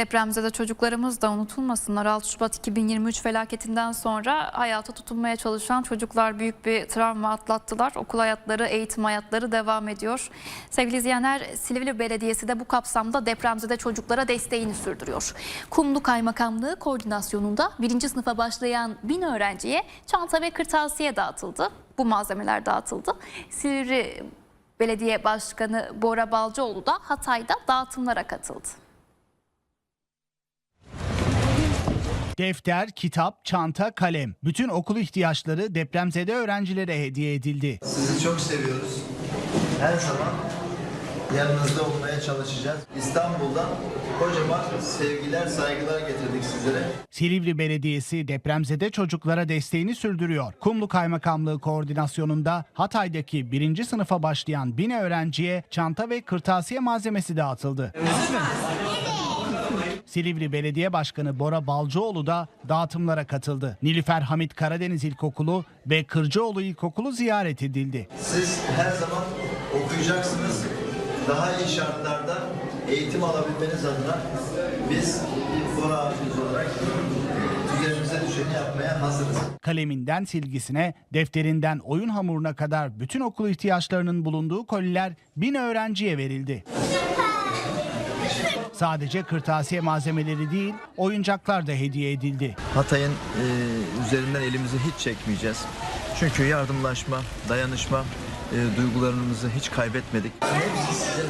Depremzede çocuklarımız da unutulmasınlar. 6 Şubat 2023 felaketinden sonra hayata tutunmaya çalışan çocuklar büyük bir travma atlattılar. Okul hayatları, eğitim hayatları devam ediyor. Sevgili izleyenler, Silivri Belediyesi de bu kapsamda depremzede çocuklara desteğini sürdürüyor. Kumlu Kaymakamlığı koordinasyonunda birinci sınıfa başlayan bin öğrenciye çanta ve kırtasiye dağıtıldı. Bu malzemeler dağıtıldı. Silivri Belediye Başkanı Bora Balcıoğlu da Hatay'da dağıtımlara katıldı. Defter, kitap, çanta, kalem. Bütün okul ihtiyaçları depremzede öğrencilere hediye edildi. Sizi çok seviyoruz. Her zaman yanınızda olmaya çalışacağız. İstanbul'dan kocaman sevgiler, saygılar getirdik sizlere. Silivri Belediyesi depremzede çocuklara desteğini sürdürüyor. Kumlu Kaymakamlığı koordinasyonunda Hatay'daki birinci sınıfa başlayan bin öğrenciye çanta ve kırtasiye malzemesi dağıtıldı. Silivri Belediye Başkanı Bora Balcıoğlu da dağıtımlara katıldı. Nilüfer Hamit Karadeniz İlkokulu ve Kırcıoğlu İlkokulu ziyaret edildi. Siz her zaman okuyacaksınız. Daha iyi şartlarda eğitim alabilmeniz adına biz Bora abimiz olarak üzerimize düşeni yapmaya hazırız. Kaleminden silgisine, defterinden oyun hamuruna kadar bütün okul ihtiyaçlarının bulunduğu koliler bin öğrenciye verildi. Sadece kırtasiye malzemeleri değil, oyuncaklar da hediye edildi. Hatay'ın e, üzerinden elimizi hiç çekmeyeceğiz. Çünkü yardımlaşma, dayanışma e, duygularımızı hiç kaybetmedik. Hepsi size